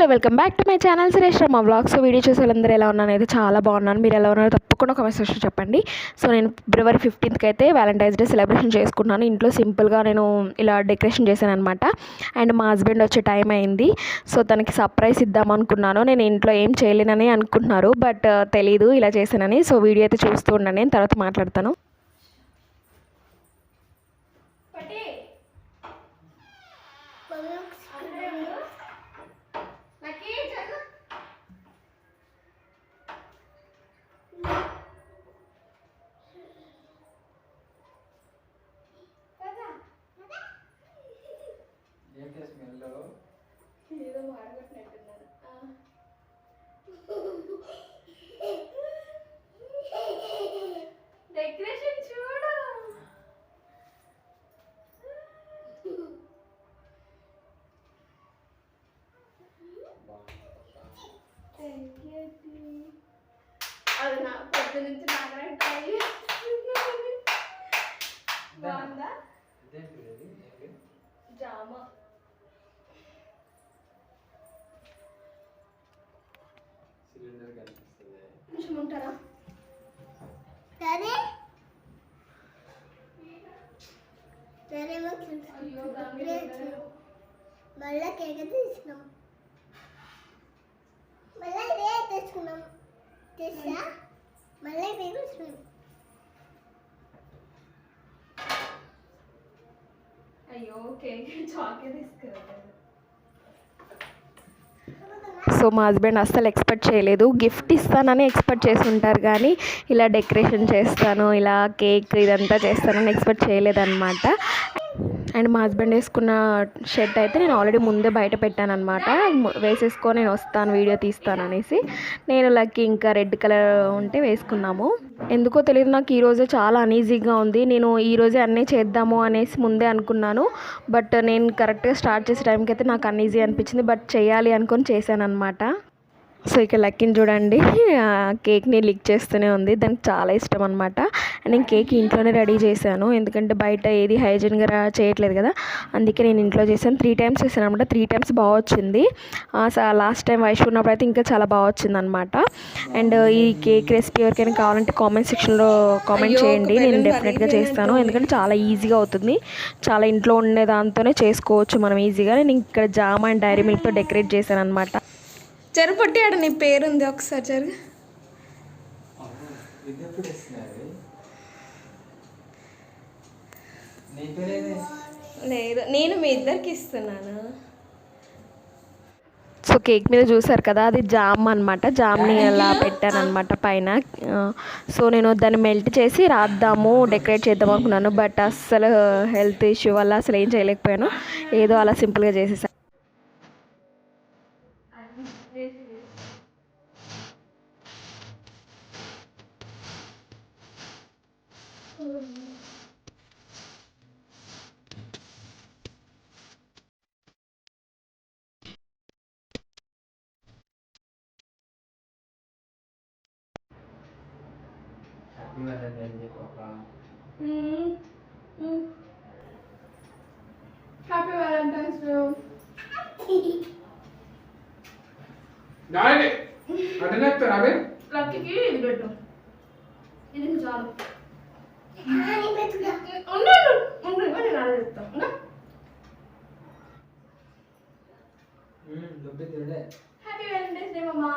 Hello welcome back to my channel Suresh మా vlogs video చూసే వాళ్ళందరూ ఎలా ఉన్నాను అయితే చాలా బాగున్నాను. మీరు ఎలా ఉన్నారో తప్పకుండా ఒక మెసేజ్ చెప్పండి. సో నేను ఫిబ్రవరి ఫిఫ్టీన్త్కి అయితే వ్యాలంటైన్స్ డే సెలబ్రేషన్ చేసుకున్నాను ఇంట్లో సింపుల్గా నేను ఇలా డెకరేషన్ చేశాను అనమాట అండ్ మా హస్బెండ్ వచ్చే టైం అయింది. సో తనకి సర్ప్రైజ్ ఇద్దాం అనుకున్నాను. నేను ఇంట్లో ఏం చేయలేనని అనుకుంటున్నారు బట్ తెలీదు ఇలా చేశానని. సో వీడియో అయితే చూస్తూ ఉండండి. నేను తర్వాత మాట్లాడతాను. డెకరేషన్ చూడు. అది నా పొద్దు నుంచి నాగరంటాయి బాగుందా? ఇదేంటి ఇది ఏంటి జామ సిలిండర్ కనిపిస్తుంది. కొంచెం ఉంటారా సరే సరే మళ్ళా కేక్ తీసుకున్నాం. మళ్ళా ఇదే తెచ్చుకున్నాం తెచ్చా? మళ్ళీ ఇదే తెచ్చుకున్నాం అయ్యో కేక్ చాకే తీసుకురా సో మా హస్బెండ్ అస్సలు ఎక్స్పెక్ట్ చేయలేదు. గిఫ్ట్ ఇస్తానని ఎక్స్పెక్ట్ చేసి ఉంటారు కానీ ఇలా డెకరేషన్ చేస్తాను ఇలా కేక్ ఇదంతా చేస్తానని ఎక్స్పెక్ట్ చేయలేదన్నమాట. అండ్ మా హస్బెండ్ వేసుకున్న షర్ట్ అయితే నేను ఆల్రెడీ ముందే బయట పెట్టాను అనమాట వేసేసుకొని నేను వస్తాను వీడియో తీస్తాను అనేసి. నేను లక్కీ ఇంకా రెడ్ కలర్ ఉంటే వేసుకున్నాము. ఎందుకో తెలియదు నాకు ఈరోజే చాలా అనీజీగా ఉంది. నేను ఈరోజే అన్నీ చేద్దాము అనేసి ముందే అనుకున్నాను. బట్ నేను కరెక్ట్గా స్టార్ట్ చేసే టైంకి అయితే నాకు అనీజీ అనిపించింది. బట్ చేయాలి అనుకొని చేశాను అనమాట సో ఇక లక్కీని చూడండి. కేక్ని లిక్ చేస్తూనే ఉంది. దానికి చాలా ఇష్టం అనమాట నేను కేక్ ఇంట్లోనే రెడీ చేశాను. ఎందుకంటే బయట ఏది హైజీన్గా చేయట్లేదు కదా. అందుకే నేను ఇంట్లో చేశాను. త్రీ టైమ్స్ చేశాను అనమాట త్రీ టైమ్స్ బాగా వచ్చింది. లాస్ట్ టైం వయసు ఉన్నప్పుడు అయితే ఇంకా చాలా బాగా వచ్చింది అనమాట అండ్ ఈ కేక్ రెసిపీ ఎవరికైనా కావాలంటే కామెంట్ సెక్షన్లో కామెంట్ చేయండి. నేను డెఫినెట్గా చేస్తాను. ఎందుకంటే చాలా ఈజీగా అవుతుంది. చాలా ఇంట్లో ఉండే దాంతోనే చేసుకోవచ్చు మనం ఈజీగా. నేను ఇక్కడ జామ్ అండ్ డైరీ మిల్క్తో డెకరేట్ చేశాను అనమాట జరు పొట్టి ఆడ నీ పేరు ఉంది ఒకసారి జరుగు. పేరేది లేదు నేను మీ ఇద్దరికి ఇస్తున్నాను. సో కేక్ మీద చూసారు కదా అది జామ్ అనమాట జామ్ని అలా పెట్టాను అనమాట పైన. సో నేను దాన్ని మెల్ట్ చేసి రాద్దాము డెకరేట్ చేద్దాం అనుకున్నాను బట్ అస్సలు హెల్త్ ఇష్యూ వల్ల అసలు ఏం చేయలేకపోయాను. ఏదో అలా సింపుల్గా చేసేసాను హ్యాపీ వ్యాలంటైన్ డే పాపా happy Valentine's Day daddy attend చెప్తారా అవి లక్కీకి ఇది పెట్టు ఇది ఇంకా చాలు అని పెట్టుకున్నాం ఉండు ఉండు నేను అలా చెప్తాను హ్యాపీ వ్యాలంటైన్స్ డే మమ్మా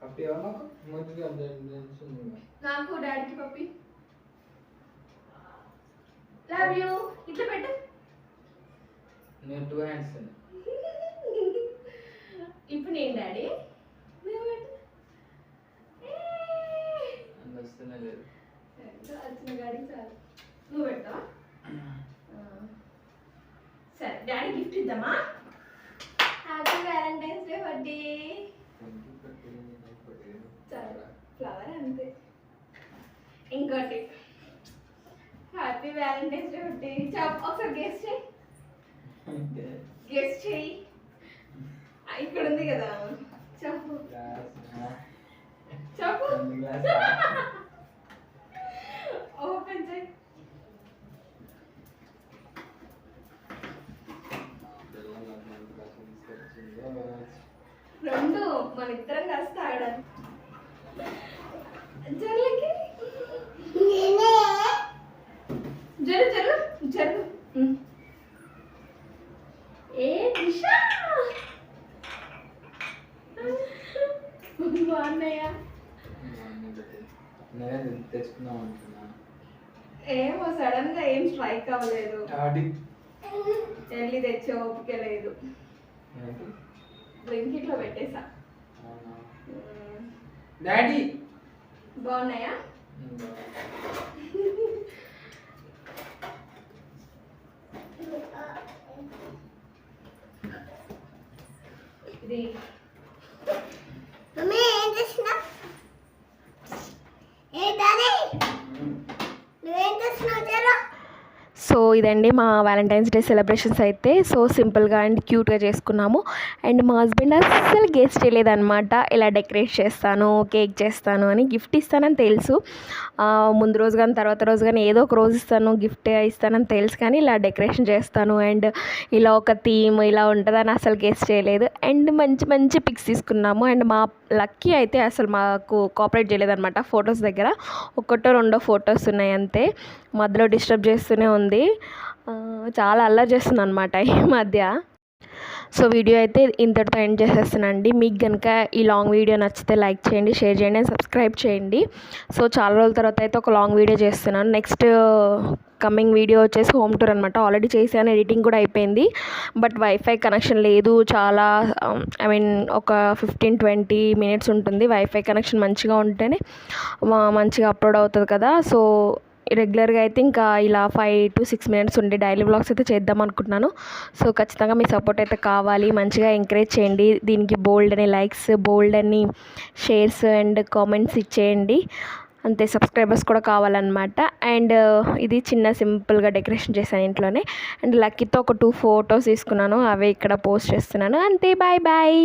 పప్పి నాకు డాడీకి పప్పి లవ్ యూ ఇట్లా పెట్టు నేను టూ హ్యాండ్స్ ఇప్పుడు నేను డాడీ నువ్వు పెట్టు ఏయ్. అంత వస్తూనే లేదు వచ్చిన గాడికి చాలు నువ్వు పెట్టావా సరే ఇద్దామా హ్యాపీ వ్యాలంటైన్స్ డే బర్త్డే చాలు ఫ్లవర్ అంతే. ఇంకోటి. హ్యాపీ వ్యాలంటైన్స్ డే బర్త్డే చెప్పు ఒకసారి గెస్ట్ చేయి. గెస్ట్ చేయి. ఇక్కడ ఉంది కదా. చెప్పు. చెప్పు ఓపెన్ చేయి రెండు మన ఇద్దరం కలిసి తాగడం. జర్లకి నేనే జరు జరు జరు ఉమ్. ఏ దిశ? బాగున్నాయా నేను తెచ్చుకుందాం అనుకున్నా. ఏమో సడన్గా ఏం స్ట్రైక్ అవ్వలేదు. వెళ్ళి తెచ్చే ఓపిక లేదు? బ్లింకిట్లో పెట్టేసా. డాడీ! బాగున్నాయా. ఇది మమ్మీ ఏం చేస్తున్నా ఏ డాడీ నువ్వేం చేస్తున్నావు జరా సో ఇదండి మా వ్యాలంటైన్స్ డే సెలబ్రేషన్స్ అయితే. సో సింపుల్గా అండ్ క్యూట్గా చేసుకున్నాము. అండ్ మా హస్బెండ్ అస్సలు గెస్ట్ చేయలేదన్నమాట. ఇలా డెకరేట్ చేస్తాను కేక్ చేస్తాను అని గిఫ్ట్ ఇస్తానని తెలుసు. ముందు రోజు కానీ తర్వాత రోజు కానీ ఏదో ఒక రోజు ఇస్తాను గిఫ్ట్ ఇస్తానని తెలుసు కానీ ఇలా డెకరేషన్ చేస్తాను. అండ్ ఇలా ఒక థీమ్ ఇలా ఉంటుందని అసలు గెస్ట్ చేయలేదు. అండ్ మంచి మంచి పిక్స్ తీసుకున్నాము. అండ్ మా లక్కీ అయితే అసలు మాకు కోఆపరేట్ చేయలేదన్నమాట ఫొటోస్ దగ్గర. ఒకటో రెండో ఫొటోస్ ఉన్నాయి అంతే. మధ్యలో డిస్టర్బ్ చేస్తూనే ఉంది. చాలా అల్లరి చేస్తుంది అనమాట ఈ మధ్య. సో వీడియో అయితే ఇంతటితో ఎండ్ చేసేస్తానండి మీకు కనుక ఈ లాంగ్ వీడియో నచ్చితే లైక్ చేయండి షేర్ చేయండి అండ్ సబ్స్క్రైబ్ చేయండి. సో చాలా రోజుల తర్వాత అయితే ఒక లాంగ్ వీడియో చేస్తున్నాను. నెక్స్ట్ కమింగ్ వీడియో వచ్చేసి హోమ్ టూర్ అనమాట ఆల్రెడీ చేశాను ఎడిటింగ్ కూడా అయిపోయింది. బట్ వైఫై కనెక్షన్ లేదు. చాలా ఐ మీన్ ఒక ఫిఫ్టీన్ ట్వంటీ మినిట్స్ ఉంటుంది. వైఫై కనెక్షన్ మంచిగా ఉంటేనే మంచిగా అప్లోడ్ అవుతుంది కదా. సో రెగ్యులర్గా అయితే ఇంకా ఇలా ఫైవ్ టు సిక్స్ మినిట్స్ ఉండే డైలీ వ్లాగ్స్ అయితే చేద్దాం అనుకుంటున్నాను. సో ఖచ్చితంగా మీ సపోర్ట్ అయితే కావాలి. మంచిగా ఎంకరేజ్ చేయండి. దీనికి బోల్డ్ అని లైక్స్ బోల్డ్ అని షేర్స్ అండ్ కామెంట్స్ ఇచ్చేయండి. అంతే సబ్స్క్రైబర్స్ కూడా కావాలన్నమాట. అండ్ ఇది చిన్న సింపుల్గా డెకరేషన్ చేశాను ఇంట్లోనే. అండ్ లక్కీతో ఒక టూ ఫొటోస్ తీసుకున్నాను. అవే ఇక్కడ పోస్ట్ చేస్తున్నాను. అంతే బాయ్ బాయ్.